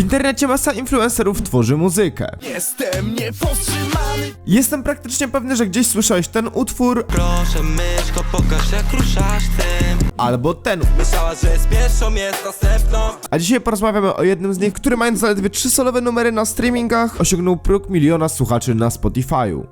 internecie masa influencerów tworzy muzykę. Jestem niepowstrzymany Jestem praktycznie pewny, że gdzieś słyszałeś ten utwór Proszę myszko, pokaż jak ruszasz tym albo ten. Myślałaś, że z pierwszą jest następną A dzisiaj porozmawiamy o jednym z nich, który mając zaledwie trzy solowe numery na streamingach, osiągnął próg miliona słuchaczy na Spotify'u.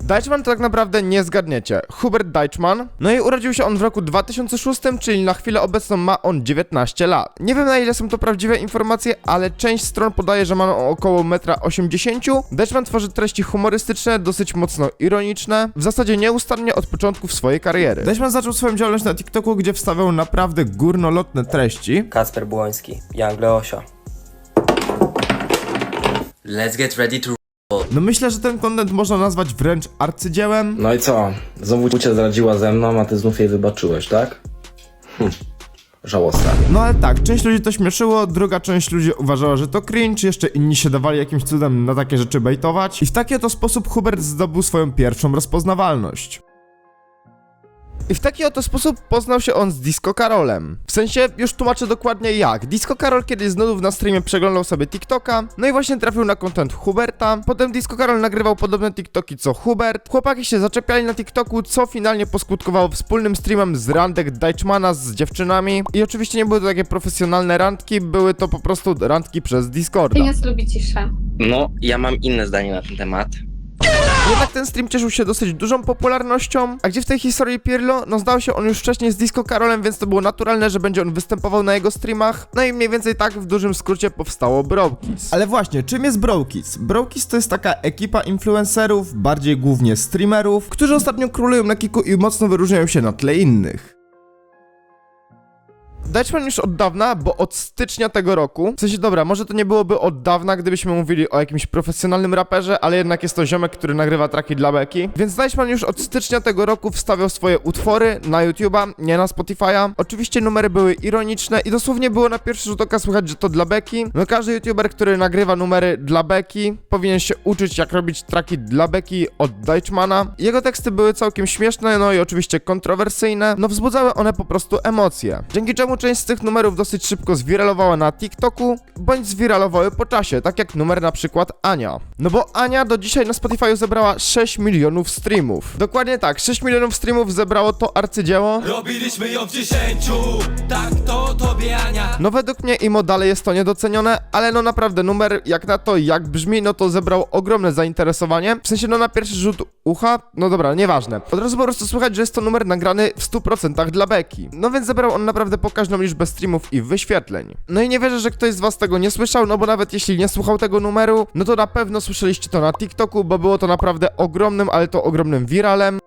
Deichmann to tak naprawdę nie zgadniecie. Hubert Deichmann. No i urodził się on w roku 2006, czyli na chwilę obecną ma on 19 lat. Nie wiem na ile są to prawdziwe informacje, ale część stron podaje, że ma on około 1,80 m. Deichmann tworzy treści humorystyczne, dosyć mocno ironiczne, w zasadzie nieustannie od początków swojej kariery. Deichmann zaczął swoją działalność na TikToku, gdzie wstawiał naprawdę górnolotne treści. Kacper Błoński, Young Leosia. Let's get ready to No myślę, że ten content można nazwać wręcz arcydziełem. No i co? Znowu cię zdradziła ze mną, a ty znów jej wybaczyłeś, tak? Hm. Żałosne. No ale tak, część ludzi to śmieszyło, druga część ludzi uważała, że to cringe, jeszcze inni się dawali jakimś cudem na takie rzeczy bejtować. I w taki oto sposób Hubert zdobył swoją pierwszą rozpoznawalność. I w taki oto sposób poznał się on z Disco Karolem. W sensie, już tłumaczę dokładnie jak. Disco Karol kiedyś z nudów na streamie przeglądał sobie TikToka, no i właśnie trafił na content Huberta. Potem Disco Karol nagrywał podobne TikToki co Hubert. Chłopaki się zaczepiali na TikToku, co finalnie poskutkowało wspólnym streamem z randek Deichmana z dziewczynami. I oczywiście nie były to takie profesjonalne randki, były to po prostu randki przez Discorda. Pieniądz lubi ciszę. No, ja mam inne zdanie na ten temat. Jednak ten stream cieszył się dosyć dużą popularnością, a gdzie w tej historii Pirlo, no zdał się on już wcześniej z Disco Karolem, więc to było naturalne, że będzie on występował na jego streamach. No i mniej więcej tak w dużym skrócie powstało Brokis. Ale właśnie, czym jest Brokis? Brokis to jest taka ekipa influencerów, bardziej głównie streamerów, którzy ostatnio królują na kiku i mocno wyróżniają się na tle innych. Deichmann już od dawna, bo od stycznia tego roku, w sensie dobra, może to nie byłoby od dawna, gdybyśmy mówili o jakimś profesjonalnym raperze, ale jednak jest to ziomek, który nagrywa traki dla beki. Więc Deichmann już od stycznia tego roku wstawiał swoje utwory na YouTube'a, nie na Spotify'a. Oczywiście numery były ironiczne i dosłownie było na pierwszy rzut oka słychać, że to dla beki. No każdy YouTuber, który nagrywa numery dla beki, powinien się uczyć jak robić traki dla beki od Deichmana. Jego teksty były całkiem śmieszne, no i oczywiście kontrowersyjne, no wzbudzały one po prostu emocje. Dzięki czemu część z tych numerów dosyć szybko zwiralowała na TikToku, bądź zwiralowały po czasie, tak jak numer na przykład Ania. No bo Ania do dzisiaj na Spotify zebrała 6 milionów streamów. Dokładnie tak, 6 milionów streamów zebrało to arcydzieło. Robiliśmy ją w dziesięciu Tak to tobie Ania No według mnie imo dalej jest to niedocenione, ale no naprawdę numer jak na to jak brzmi, no to zebrał ogromne zainteresowanie. W sensie no na pierwszy rzut ucha, no dobra, nieważne. Od razu po prostu słychać, że jest to numer nagrany w 100% dla Beki. No więc zebrał on naprawdę pokaźną liczbę streamów i wyświetleń. No i nie wierzę, że ktoś z was tego nie słyszał, no bo nawet jeśli nie słuchał tego numeru, no to na pewno słyszeliście to na TikToku, bo było to naprawdę ogromnym, ale to ogromnym wiralem.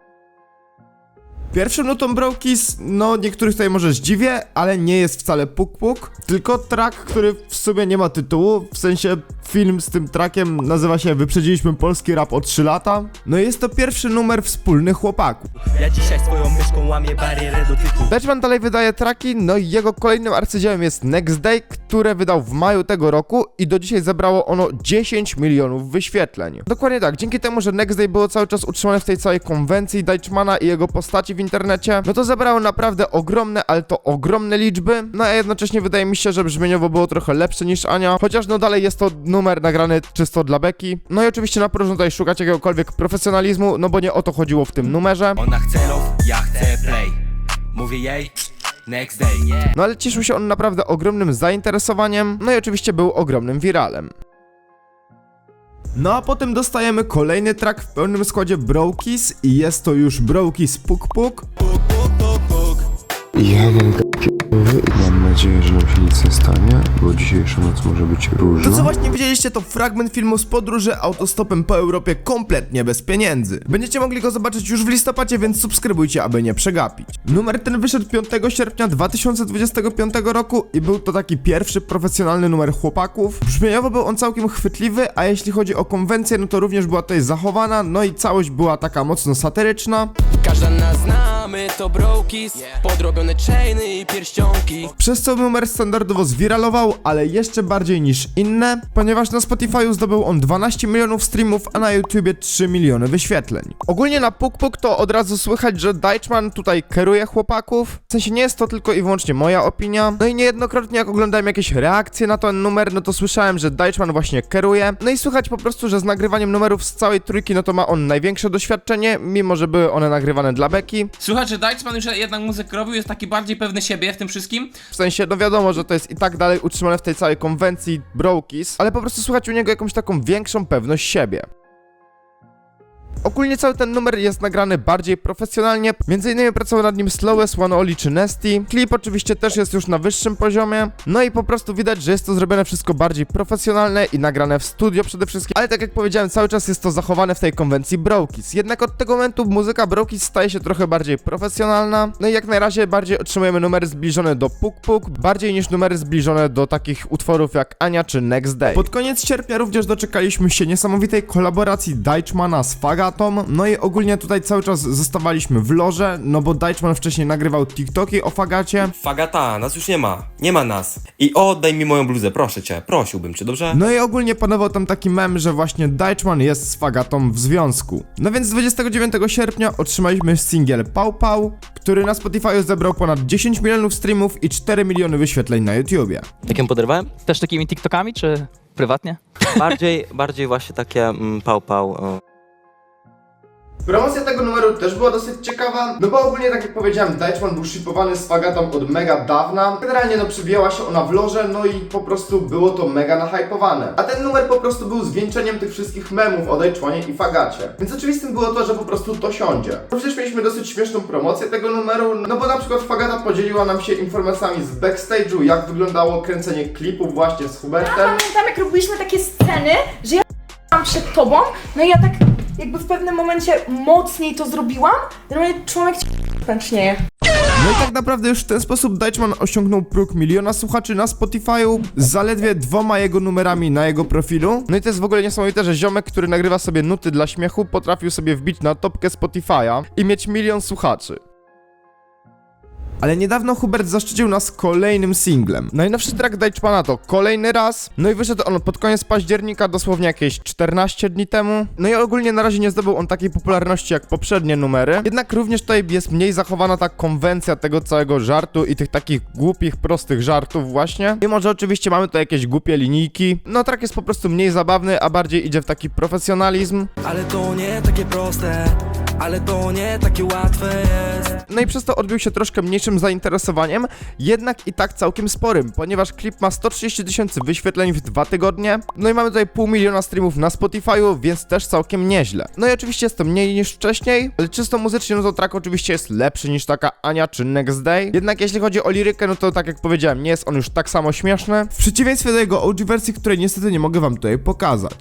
Pierwszym nutą Brokis, no niektórych tutaj może zdziwię, ale nie jest wcale Puk Puk, tylko track, który w sumie nie ma tytułu, w sensie film z tym trackiem nazywa się Wyprzedziliśmy polski rap o 3 lata. No i jest to pierwszy numer wspólny chłopaków. Ja dzisiaj swoją myszką łamię barierę dotyku Dutchman dalej wydaje traki, no i jego kolejnym arcydziełem jest Next Day, które wydał w maju tego roku i do dzisiaj zebrało ono 10 milionów wyświetleń. Dokładnie tak, dzięki temu, że Next Day było cały czas utrzymane w tej całej konwencji Deichmana i jego postaci w internecie, no to zebrało naprawdę ogromne, ale to ogromne liczby, no a jednocześnie wydaje mi się, że brzmieniowo było trochę lepsze niż Ania, chociaż no dalej jest to numer nagrany czysto dla Beki. No i oczywiście na próżno tutaj szukać jakiegokolwiek profesjonalizmu, no bo nie o to chodziło w tym numerze. Ona chce love, ja chcę play Mówię jej Next day No ale cieszył się on naprawdę ogromnym zainteresowaniem, no i oczywiście był ogromnym wiralem. No a potem dostajemy kolejny track w pełnym składzie Brokis i jest to już Brokis Puk Puk. Ja mam p***owy i mam nadzieję, że nam się nic nie stanie, bo dzisiejsza noc może być To co różna. właśnie widzieliście to fragment filmu z podróży autostopem po Europie kompletnie bez pieniędzy. Będziecie mogli go zobaczyć już w listopadzie, więc subskrybujcie, aby nie przegapić. Numer ten wyszedł 5 sierpnia 2025 roku i był to taki pierwszy profesjonalny numer chłopaków. Brzmieniowo był on całkiem chwytliwy, a jeśli chodzi o konwencję, no to również była tutaj zachowana, no i całość była taka mocno satyryczna. Każda nas znamy moje to brokis Podrobione chainy i pierścionki Przez co numer standardowo zwiralował, ale jeszcze bardziej niż inne, ponieważ na Spotify zdobył on 12 milionów streamów, a na YouTubie 3 miliony wyświetleń. Ogólnie na Puk Puk to od razu słychać, że Deichmann tutaj kieruje chłopaków. W sensie nie jest to tylko i wyłącznie moja opinia. No i niejednokrotnie jak oglądałem jakieś reakcje na ten numer, no to słyszałem, że Deichmann właśnie kieruje. No i słychać po prostu, że z nagrywaniem numerów z całej trójki, no to ma on największe doświadczenie, mimo że były one nagrywane dla Beki. Słuchaj, że Deichmann już jednak muzykę robił, jest taki bardziej pewny siebie w tym wszystkim. W sensie, no wiadomo, że to jest i tak dalej utrzymane w tej całej konwencji Brokis, ale po prostu słychać u niego jakąś taką większą pewność siebie. Ogólnie cały ten numer jest nagrany bardziej profesjonalnie, między innymi pracował nad nim Slowest, One Oli czy Nesty. Klip oczywiście też jest już na wyższym poziomie, no i po prostu widać, że jest to zrobione wszystko bardziej profesjonalne i nagrane w studio przede wszystkim, ale tak jak powiedziałem, cały czas jest to zachowane w tej konwencji Brokis. Jednak od tego momentu muzyka Brokis staje się trochę bardziej profesjonalna, no i jak na razie bardziej otrzymujemy numery zbliżone do Puk Puk, bardziej niż numery zbliżone do takich utworów jak Ania czy Next Day. Pod koniec sierpnia również doczekaliśmy się niesamowitej kolaboracji Deichmana z No i ogólnie tutaj cały czas zostawaliśmy w loże, no bo Deichman wcześniej nagrywał TikToki o Fagacie, Fagata, nas już nie ma. Nie ma nas. I oddaj mi moją bluzę, proszę cię. Prosiłbym cię, dobrze? No i ogólnie panował tam taki mem, że właśnie Deichmann jest z Fagatą w związku. No więc 29 sierpnia otrzymaliśmy singiel Pau Pau, który na Spotify zebrał ponad 10 milionów streamów i 4 miliony wyświetleń na YouTubie. Jak ją poderwałem? Też takimi TikTokami, czy prywatnie? Bardziej, bardziej właśnie takie mm, pał pał. o. Promocja tego numeru też była dosyć ciekawa, no bo ogólnie tak jak powiedziałem, Deichmann był shipowany z Fagatą od mega dawna. Generalnie no przybijała się ona w loże, no i po prostu było to mega nahypowane. A ten numer po prostu był zwieńczeniem tych wszystkich memów o Deichmanie i Fagacie. Więc oczywistym było to, że po prostu to siądzie. Przecież mieliśmy dosyć śmieszną promocję tego numeru, no bo na przykład Fagata podzieliła nam się informacjami z backstage'u, jak wyglądało kręcenie klipów właśnie z Hubertem. Pamiętam, jak robiliśmy takie sceny, że ja przed tobą, no i ja tak jakby w pewnym momencie mocniej to zrobiłam, normalnie człowiek ci pęcznieje. No i tak naprawdę już w ten sposób Deichmann osiągnął próg miliona słuchaczy na Spotify'u z zaledwie dwoma jego numerami na jego profilu. No i to jest w ogóle niesamowite, że ziomek, który nagrywa sobie nuty dla śmiechu, potrafił sobie wbić na topkę Spotify'a i mieć milion słuchaczy. Ale niedawno Hubert zaszczycił nas kolejnym singlem. Najnowszy track Deichmana to kolejny raz, no i wyszedł on pod koniec października, dosłownie jakieś 14 dni temu. No i ogólnie na razie nie zdobył on takiej popularności jak poprzednie numery, jednak również tutaj jest mniej zachowana ta konwencja tego całego żartu i tych takich głupich, prostych żartów właśnie. Mimo, że oczywiście mamy tu jakieś głupie linijki, no track jest po prostu mniej zabawny, a bardziej idzie w taki profesjonalizm. Ale to nie takie proste Ale to nie takie łatwe jest No i przez to odbił się troszkę mniejszym zainteresowaniem, jednak i tak całkiem sporym, ponieważ klip ma 130 tysięcy wyświetleń w dwa tygodnie, no i mamy tutaj pół miliona streamów na Spotify'u, więc też całkiem nieźle. No i oczywiście jest to mniej niż wcześniej, ale czysto muzycznie no to track oczywiście jest lepszy niż taka Ania czy Next Day, jednak jeśli chodzi o lirykę, no to tak jak powiedziałem, nie jest on już tak samo śmieszny, w przeciwieństwie do jego OG wersji, której niestety nie mogę wam tutaj pokazać.